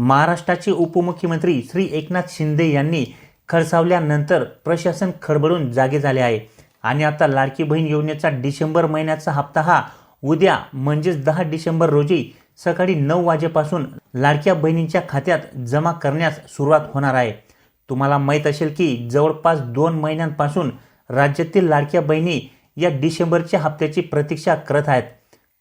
महाराष्ट्राचे उपमुख्यमंत्री श्री एकनाथ शिंदे यांनी खडसावल्यानंतर प्रशासन खडबडून जागे झाले आहे. आणि आता लाडकी बहीण योजनेचा डिसेंबर महिन्याचा हप्ता हा उद्या म्हणजेच दहा डिसेंबर रोजी सकाळी नऊ वाजेपासून लाडक्या बहिणींच्या खात्यात जमा करण्यास सुरुवात होणार आहे. तुम्हाला माहीत असेल की जवळपास दोन महिन्यांपासून राज्यातील लाडक्या बहिणी या डिसेंबरच्या हप्त्याची प्रतीक्षा करत आहेत.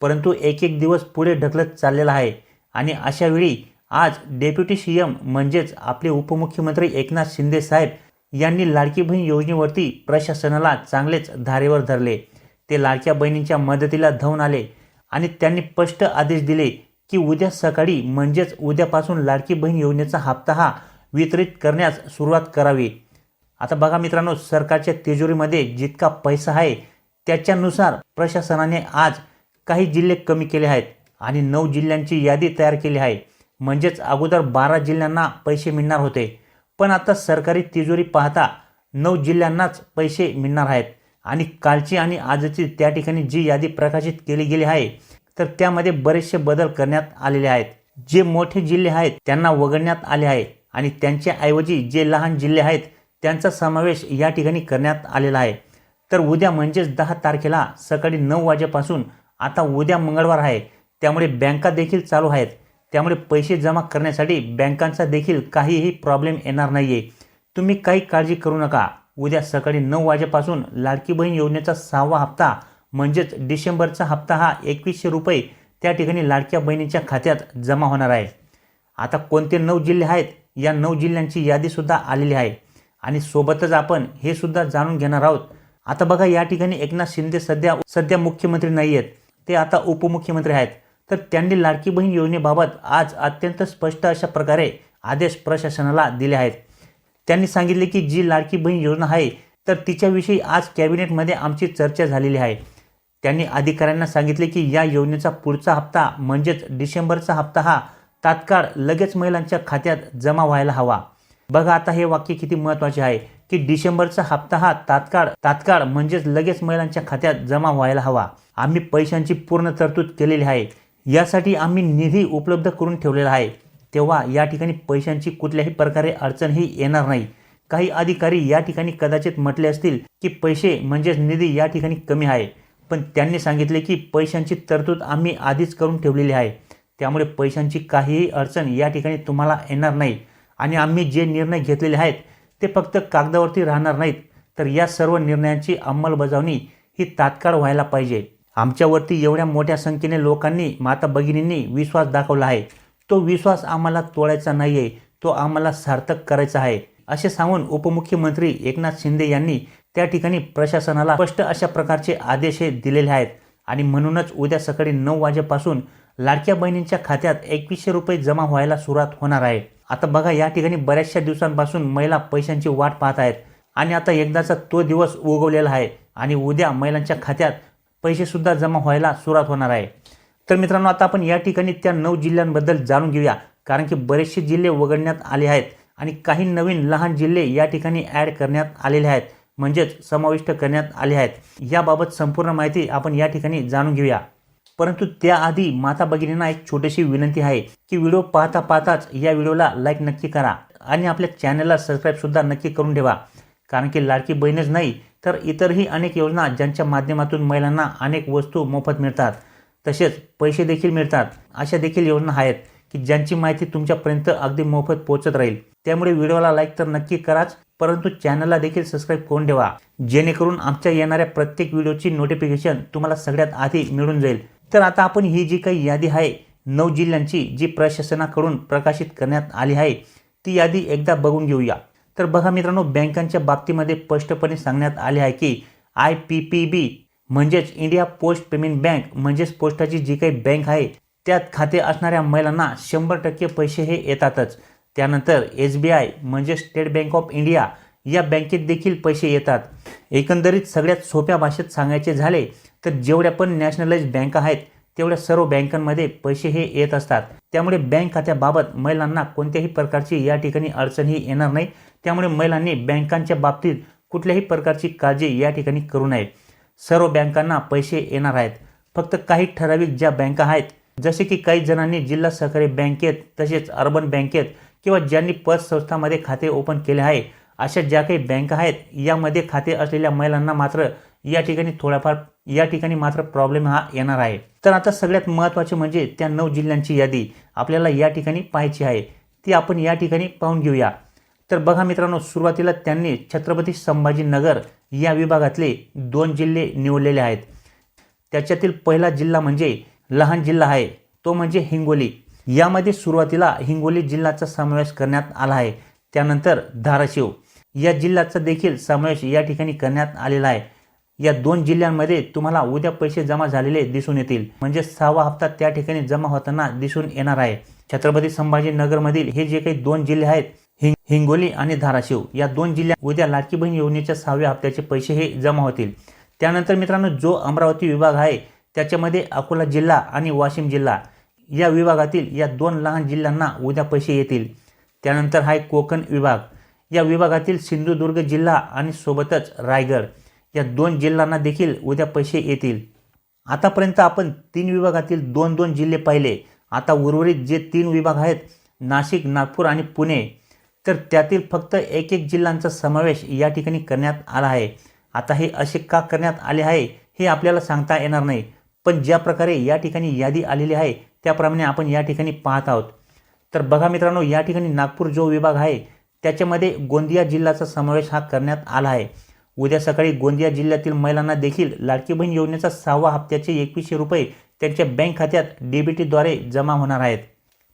परंतु एक एक दिवस पुढे ढकलत चाललेला आहे. आणि अशावेळी आज डेप्युटी सी एम म्हणजेच आपले उपमुख्यमंत्री एकनाथ शिंदे साहेब यांनी लाडकी बहीण योजनेवरती प्रशासनाला चांगलेच धारेवर धरले. ते लाडक्या बहिणींच्या मदतीला धावून आले आणि त्यांनी स्पष्ट आदेश दिले की उद्या सकाळी म्हणजेच उद्यापासून लाडकी बहीण योजनेचा हप्ता हा वितरित करण्यास सुरुवात करावी. आता बघा मित्रांनो सरकारच्या तिजोरीमध्ये जितका पैसा आहे त्याच्यानुसार प्रशासनाने आज काही जिल्हे कमी केले आहेत आणि नऊ जिल्ह्यांची यादी तयार केली आहे. म्हणजेच अगोदर बारा जिल्ह्यांना पैसे मिळणार होते. पण आता सरकारी तिजोरी पाहता नऊ जिल्ह्यांनाच पैसे मिळणार आहेत. आणि कालची आणि आजची त्या ठिकाणी जी यादी प्रकाशित केली गेली आहे तर त्यामध्ये बरेचसे बदल करण्यात आलेले आहेत. जे मोठे जिल्हे आहेत त्यांना वगळण्यात आले आहे. आणि त्यांच्याऐवजी जे लहान जिल्हे आहेत त्यांचा समावेश या ठिकाणी करण्यात आलेला आहे. तर उद्या म्हणजेच दहा तारखेला सकाळी नऊ वाजेपासून आता उद्या मंगळवार आहे. त्यामुळे बँका देखील चालू आहेत. त्यामुळे पैसे जमा करण्यासाठी बँकांचा देखील काहीही प्रॉब्लेम येणार नाही आहे तुम्ही काही काळजी करू नका. उद्या सकाळी नऊ वाजेपासून लाडकी बहीण योजनेचा सहावा हप्ता म्हणजेच डिसेंबरचा हप्ता हा एकवीसशे रुपये त्या ठिकाणी लाडक्या बहिणीच्या खात्यात जमा होणार आहे. आता कोणते नऊ जिल्हे आहेत? या नऊ जिल्ह्यांची यादीसुद्धा आलेली आहे. आणि सोबतच आपण हे सुद्धा जाणून घेणार आहोत. आता बघा या ठिकाणी एकनाथ शिंदे सध्या सध्या मुख्यमंत्री नाही आहेत ते आता उपमुख्यमंत्री आहेत. तर त्यांनी लाडकी बहीण योजनेबाबत आज अत्यंत स्पष्ट अशा प्रकारे आदेश प्रशासनाला दिले आहेत. त्यांनी सांगितले की जी लाडकी बहीण योजना आहे तर तिच्याविषयी आज कॅबिनेटमध्ये आमची चर्चा झालेली आहे. त्यांनी अधिकाऱ्यांना सांगितले की या योजनेचा पुढचा हप्ता म्हणजेच डिसेंबरचा हप्ता हा तात्काळ लगेच महिलांच्या खात्यात जमा व्हायला हवा. बघा आता हे वाक्य किती महत्त्वाचे आहे की डिसेंबरचा हप्ता हा तात्काळ तात्काळ म्हणजेच लगेच महिलांच्या खात्यात जमा व्हायला हवा. आम्ही पैशांची पूर्ण तरतूद केलेली आहे. यासाठी आम्ही निधी उपलब्ध करून ठेवलेला आहे. तेव्हा या ठिकाणी पैशांची कुठल्याही प्रकारे अडचणही येणार नाही. काही अधिकारी या ठिकाणी कदाचित म्हटले असतील की पैसे म्हणजेच निधी या ठिकाणी कमी आहे. पण त्यांनी सांगितले की पैशांची तरतूद आम्ही आधीच करून ठेवलेली आहे. त्यामुळे पैशांची काहीही अडचण या ठिकाणी तुम्हाला येणार नाही. आणि आम्ही जे निर्णय घेतलेले आहेत ते फक्त कागदावरती राहणार नाहीत. तर या सर्व निर्णयांची अंमलबजावणी ही तात्काळ व्हायला पाहिजे. आमच्यावरती एवढ्या मोठ्या संख्येने लोकांनी माता भगिनींनी विश्वास दाखवला आहे. तो विश्वास आम्हाला तोडायचा नाही आहे तो आम्हाला सार्थक करायचा आहे. असे सांगून उपमुख्यमंत्री एकनाथ शिंदे यांनी त्या ठिकाणी प्रशासनाला स्पष्ट अशा प्रकारचे आदेश हे दिलेले आहेत. आणि म्हणूनच उद्या सकाळी नऊ वाजेपासून लाडक्या बहिणींच्या खात्यात एकवीसशे रुपये जमा व्हायला सुरुवात होणार आहे. आता बघा या ठिकाणी बऱ्याचशा दिवसांपासून महिला पैशांची वाट पाहत आहेत. आणि आता एकदाचा तो दिवस उगवलेला आहे. आणि उद्या महिलांच्या खात्यात पैसेसुद्धा जमा व्हायला सुरुवात होणार आहे. तर मित्रांनो आता आपण या ठिकाणी त्या नऊ जिल्ह्यांबद्दल जाणून घेऊया. कारण की बरेचसे जिल्हे वगळण्यात आले आहेत आणि काही नवीन लहान जिल्हे या ठिकाणी ॲड करण्यात आलेले आहेत. म्हणजेच समाविष्ट करण्यात आले आहेत. याबाबत संपूर्ण माहिती आपण या ठिकाणी जाणून घेऊया. परंतु त्याआधी माता भगिनींना एक छोटीशी विनंती आहे की व्हिडिओ पाहता पाहताच या व्हिडिओला लाईक नक्की करा आणि आपल्या चॅनलला सबस्क्राईबसुद्धा नक्की करून ठेवा. कारण की लाडकी बहीणच नाही तर इतरही अनेक योजना ज्यांच्या माध्यमातून महिलांना अनेक वस्तू मोफत मिळतात. तसेच पैसे देखील मिळतात. अशा देखील योजना आहेत की ज्यांची माहिती तुमच्यापर्यंत अगदी मोफत पोहोचत राहील. त्यामुळे व्हिडिओला लाईक तर नक्की कराच परंतु चॅनलला देखील सबस्क्राईब करून ठेवा. जेणेकरून आमच्या येणाऱ्या प्रत्येक व्हिडिओची नोटिफिकेशन तुम्हाला सगळ्यात आधी मिळून जाईल. तर आता आपण ही जी काही यादी आहे नऊ जिल्ह्यांची जी प्रशासनाकडून प्रकाशित करण्यात आली आहे ती यादी एकदा बघून घेऊया. तर बघा मित्रांनो बँकांच्या बाबतीमध्ये स्पष्टपणे सांगण्यात आले आहे की आय पी पी बी म्हणजेच इंडिया पोस्ट पेमेंट बँक म्हणजेच पोस्टाची जी काही बँक आहे त्यात खाते असणाऱ्या महिलांना शंभर टक्के पैसे हे येतातच. त्यानंतर एस बी आय म्हणजे स्टेट बँक ऑफ इंडिया या बँकेत देखील पैसे येतात. एकंदरीत सगळ्यात सोप्या भाषेत सांगायचे झाले तर जेवढ्या पण नॅशनलाइज बँका आहेत तेवढ्या सर्व बँकांमध्ये पैसे हे येत असतात. त्यामुळे बँक खात्याबाबत महिलांना कोणत्याही प्रकारची या ठिकाणी अडचणही येणार नाही. त्यामुळे महिलांनी बँकांच्या बाबतीत कुठल्याही प्रकारची काळजी या ठिकाणी करू नये. सर्व बँकांना पैसे येणार आहेत. फक्त काही ठराविक ज्या बँका आहेत जसे की काही जणांनी जिल्हा सहकारी बँकेत तसेच अर्बन बँकेत किंवा ज्यांनी पतसंस्थामध्ये खाते ओपन केले आहे अशा ज्या काही बँका आहेत यामध्ये खाते असलेल्या महिलांना मात्र या ठिकाणी थोडाफार या ठिकाणी मात्र प्रॉब्लेम हा येणार आहे. तर आता सगळ्यात महत्त्वाचे म्हणजे त्या नऊ जिल्ह्यांची यादी आपल्याला या ठिकाणी पाहायची आहे. ती आपण या ठिकाणी पाहून घेऊया. तर बघा मित्रांनो सुरुवातीला त्यांनी छत्रपती संभाजीनगर या विभागातले दोन जिल्हे निवडलेले आहेत. त्याच्यातील पहिला जिल्हा म्हणजे लहान जिल्हा आहे तो म्हणजे हिंगोली. यामध्ये सुरुवातीला हिंगोली जिल्ह्याचा समावेश करण्यात आला आहे. त्यानंतर धाराशिव. या जिल्ह्याचा देखील समावेश या ठिकाणी करण्यात आलेला आहे. या दोन जिल्ह्यांमध्ये तुम्हाला उद्या पैसे जमा झालेले दिसून येतील. म्हणजे सहावा हप्ता त्या ठिकाणी जमा होताना दिसून येणार आहे. छत्रपती संभाजीनगरमधील हे जे काही दोन जिल्हे आहेत हिंग हिंगोली आणि धाराशिव या दोन जिल्ह्यात उद्या लाडकी बहीण योजनेच्या सहाव्या हप्त्याचे पैसे हे जमा होतील. त्यानंतर मित्रांनो जो अमरावती विभाग आहे त्याच्यामध्ये अकोला जिल्हा आणि वाशिम जिल्हा या विभागातील या दोन लहान जिल्ह्यांना उद्या पैसे येतील. त्यानंतर आहे कोकण विभाग. या विभागातील सिंधुदुर्ग जिल्हा आणि सोबतच रायगड. या दोन जिल्ह्यांना देखील उद्या पैसे येतील. आतापर्यंत आपण तीन विभागातील दोन दोन जिल्हे पाहिले. आता उर्वरित जे तीन विभाग आहेत नाशिक नागपूर आणि पुणे तर त्यातील फक्त एक एक जिल्ह्यांचा समावेश या ठिकाणी करण्यात आला आहे. आता हे असे का करण्यात आले आहे हे आपल्याला सांगता येणार नाही. पण ज्या प्रकारे या ठिकाणी यादी आलेली आहे त्याप्रमाणे आपण या ठिकाणी पाहत आहोत. तर बघा मित्रांनो या ठिकाणी नागपूर जो विभाग आहे त्याच्यामध्ये गोंदिया जिल्ह्याचा समावेश हा करण्यात आला आहे. उद्या सकाळी गोंदिया जिल्ह्यातील महिलांना देखील लाडकी बहीण योजनेचा सहावा हप्त्याचे एकवीसशे रुपये त्यांच्या बँक खात्यात डीबीटीद्वारे जमा होणार आहेत.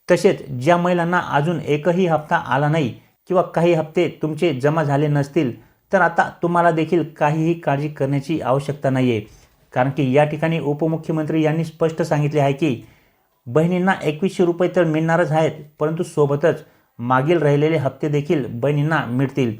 तसेच ज्या महिलांना अजून एकही हप्ता आला नाही किंवा काही हप्ते तुमचे जमा झाले नसतील तर आता तुम्हाला देखील काहीही काळजी करण्याची आवश्यकता नाही आहे कारण की या ठिकाणी उपमुख्यमंत्री यांनी स्पष्ट सांगितले आहे की बहिणींना एकवीसशे रुपये तर मिळणारच आहेत परंतु सोबतच मागील राहिलेले हप्ते देखील बहिणींना मिळतील.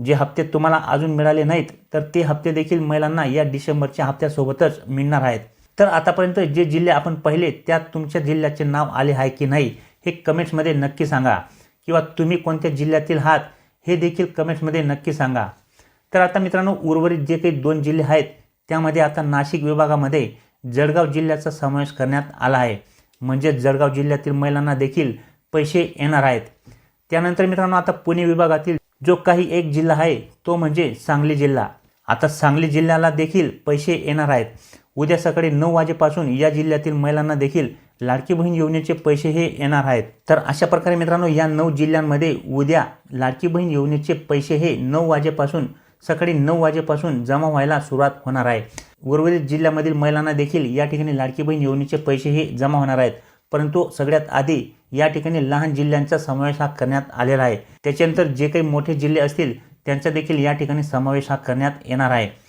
जे हप्ते तुम्हाला अजून मिळाले नाहीत तर ते हप्ते देखील महिलांना या डिसेंबरच्या हप्त्यासोबतच मिळणार आहेत. तर आतापर्यंत जे जिल्हे आपण पाहिले त्यात तुमच्या जिल्ह्याचे नाव आले आहे की नाही हे कमेंट्समध्ये नक्की सांगा. किंवा तुम्ही कोणत्या जिल्ह्यातील आहात हे देखील कमेंट्समध्ये नक्की सांगा. तर आता मित्रांनो उर्वरित जे काही दोन जिल्हे आहेत त्यामध्ये आता नाशिक विभागामध्ये जळगाव जिल्ह्याचा समावेश करण्यात आला आहे. म्हणजे जळगाव जिल्ह्यातील महिलांना देखील पैसे येणार आहेत. त्यानंतर मित्रांनो आता पुणे विभागातील जो काही एक जिल्हा आहे तो म्हणजे सांगली जिल्हा. आता सांगली जिल्ह्याला देखील पैसे येणार आहेत. उद्या सकाळी नऊ वाजेपासून या जिल्ह्यातील महिलांना देखील लाडकी बहीण योजनेचे पैसे हे येणार आहेत. तर अशा प्रकारे मित्रांनो या नऊ जिल्ह्यांमध्ये उद्या लाडकी बहीण योजनेचे पैसे हे नऊ वाजेपासून सकाळी नऊ वाजेपासून जमा व्हायला सुरुवात होणार आहे. उर्वरित जिल्ह्यामधील महिलांना देखील या ठिकाणी लाडकी बहीण योजनेचे पैसे हे जमा होणार आहेत. परंतु सगळ्यात आधी या ठिकाणी लहान जिल्ह्यांचा समावेश हा करण्यात आलेला आहे. त्याच्यानंतर जे काही मोठे जिल्हे असतील त्यांचा देखील या ठिकाणी समावेश हा करण्यात येणार आहे.